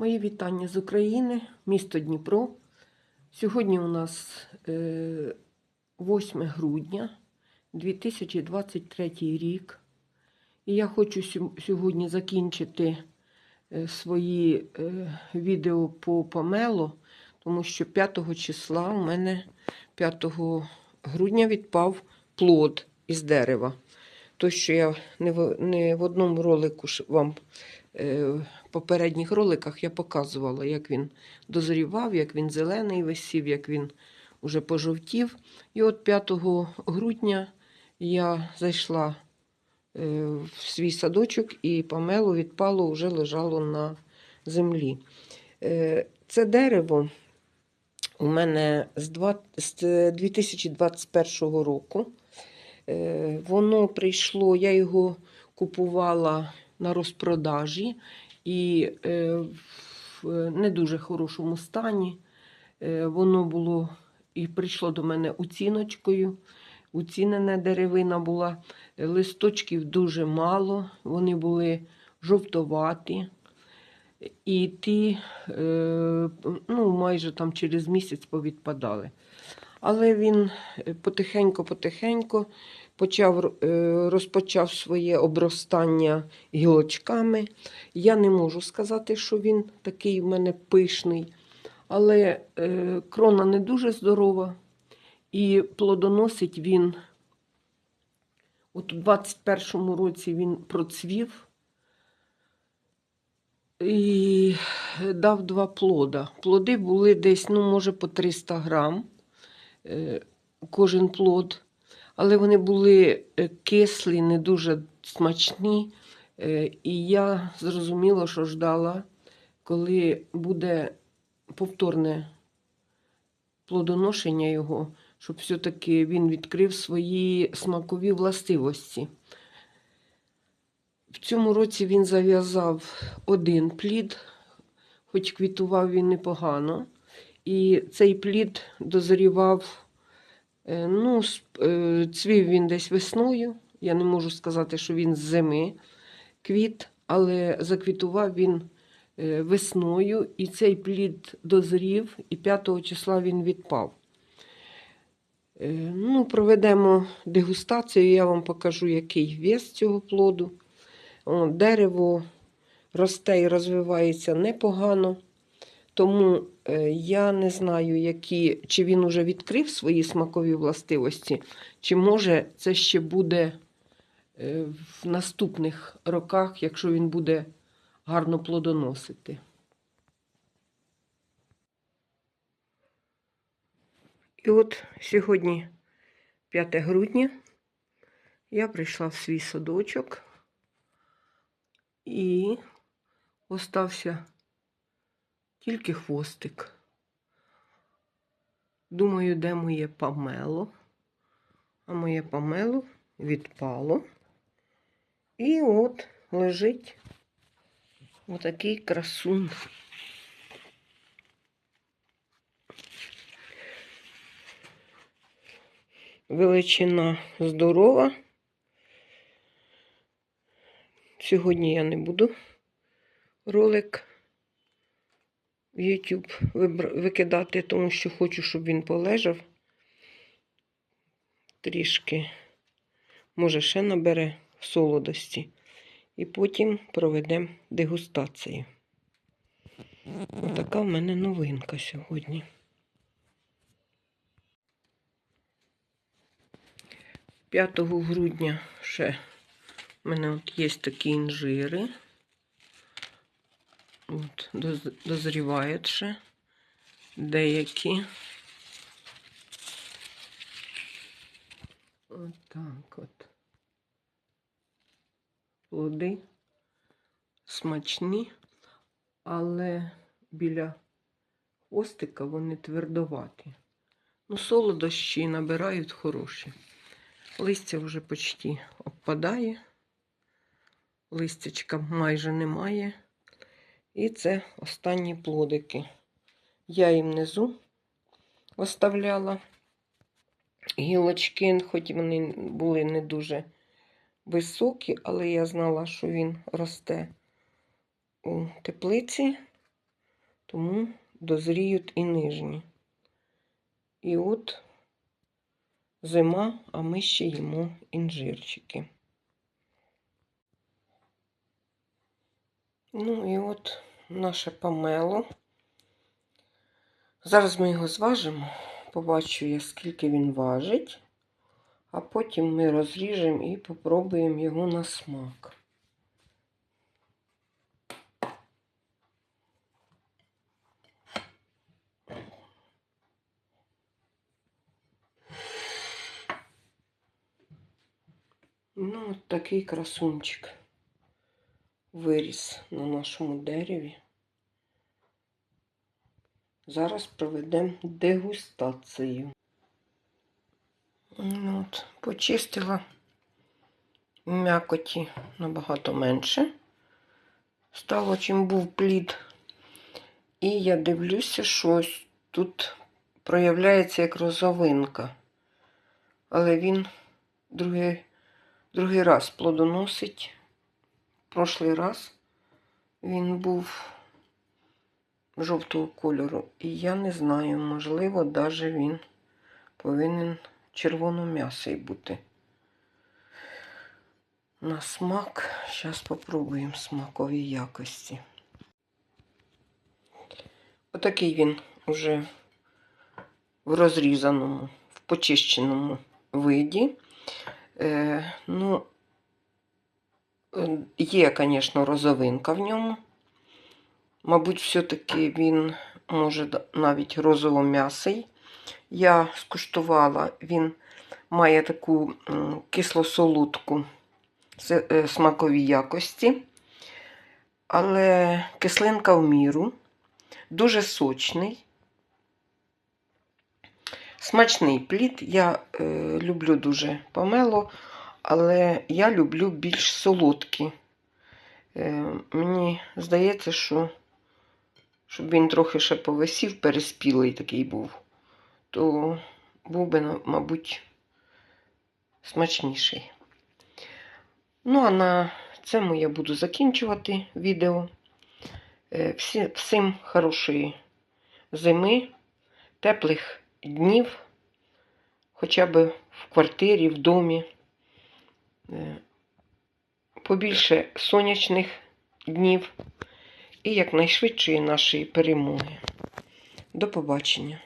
Мої вітання з України, місто Дніпро. Сьогодні у нас е, 8 грудня 2023 рік. І я хочу сьогодні закінчити е, свої е, відео по помелу, тому що 5 числа у мене 5 грудня відпав плод із дерева. То, що я не в, одному ролику вам е, в попередніх роликах я показувала, як він дозрівав, як він зелений висів, як він уже пожовтів. І от 5 грудня я зайшла е, в свій садочок і помело відпало вже лежало на землі. Е, Це дерево у мене з 2021 року. Е, Воно прийшло, я його купувала на розпродажі і е, в не дуже хорошому стані. Е, Воно було і прийшло до мене оціночкою. Уцінена деревина була, е, листочків дуже мало, вони були жовтоваті. І ті е, ну, майже там через місяць повідпадали. Але він е, потихеньку-потихеньку почав, е, розпочав своє обростання гілочками. Я не можу сказати, що він такий в мене пишний, але е, крона не дуже здорова, і плодоносить він. От у 21-му році він процвів і дав два плода. Плоди були десь, ну, може, по 300 грам е, кожен плод, але вони були е, кислі, не дуже смачні. Е, І я зрозуміла, що ждала, коли буде повторне плодоношення його, щоб все-таки він відкрив свої смакові властивості. В цьому році він зав'язав один плід, хоч квітував він непогано. І цей плід дозрівав, ну, е, цвів він десь весною. Я не можу сказати, що він з зими квіт, але заквітував він е, весною, і цей плід дозрів, і 5 числа він відпав. Е, Ну, проведемо дегустацію, я вам покажу, який вес цього плоду. Дерево росте і розвивається непогано. Тому е, я не знаю, які, чи він уже відкрив свої смакові властивості, чи може це ще буде е, в наступних роках, якщо він буде гарно плодоносити. І от сьогодні 5 грудня я прийшла в свій садочок і остався тільки хвостик. Думаю, де моє памело. А моє памело відпало. І от лежить отакий красун. Величина здорова. Сьогодні я не буду ролик в YouTube викидати, тому що хочу, щоб він полежав. Трішки, може, ще набере солодості. І потім проведемо дегустацію. Отака в мене новинка сьогодні. П'ятого грудня ще в мене от є такі інжири. От, доз- дозрівають ще деякі. От от. Плоди смачні, але біля хвостика вони твердоваті. Ну, солодощі набирають хороші. Листя вже почти обпадає. Листячка майже немає. І це останні плодики. Я їм внизу оставляла гілочки, хоч вони були не дуже високі, але я знала, що він росте у теплиці. тому дозріють і нижні. І от зима, а ми ще їмо інжирчики. Ну і от наше помело. Зараз ми його зважимо, побачу я, скільки він важить, а потім ми розріжемо і попробуємо його на смак. Ну, от такий красунчик виріс на нашому дереві. Зараз проведемо дегустацію. Ну, От, почистила м'якоті набагато менше. Стало чим був плід. І я дивлюся, що ось тут проявляється як розовинка. Але він другий, другий раз плодоносить. Прошлий раз він був жовтого кольору. І я не знаю, можливо, навіть він повинен червоном'ясий бути. На смак. Зараз спробуємо смакові якості. Отакий він уже в розрізаному, в почищеному виді. Е, ну, є, звісно, розовинка в ньому. Мабуть, все-таки він може навіть розово-м'ясий. Я скуштувала, він має таку кисло-солодку е, смакові якості, але кислинка в міру, дуже сочний. Смачний плід. Я е, люблю дуже помело, але я люблю більш солодкі. Е, мені здається, що щоб він трохи ще повисів, переспілий такий був, то був би, мабуть, смачніший. Ну, а на цьому я буду закінчувати відео. Е, Всі, всім хорошої зими, теплих днів, хоча б в квартирі, в домі. Е, Побільше сонячних днів і якнайшвидшої нашої перемоги. До побачення!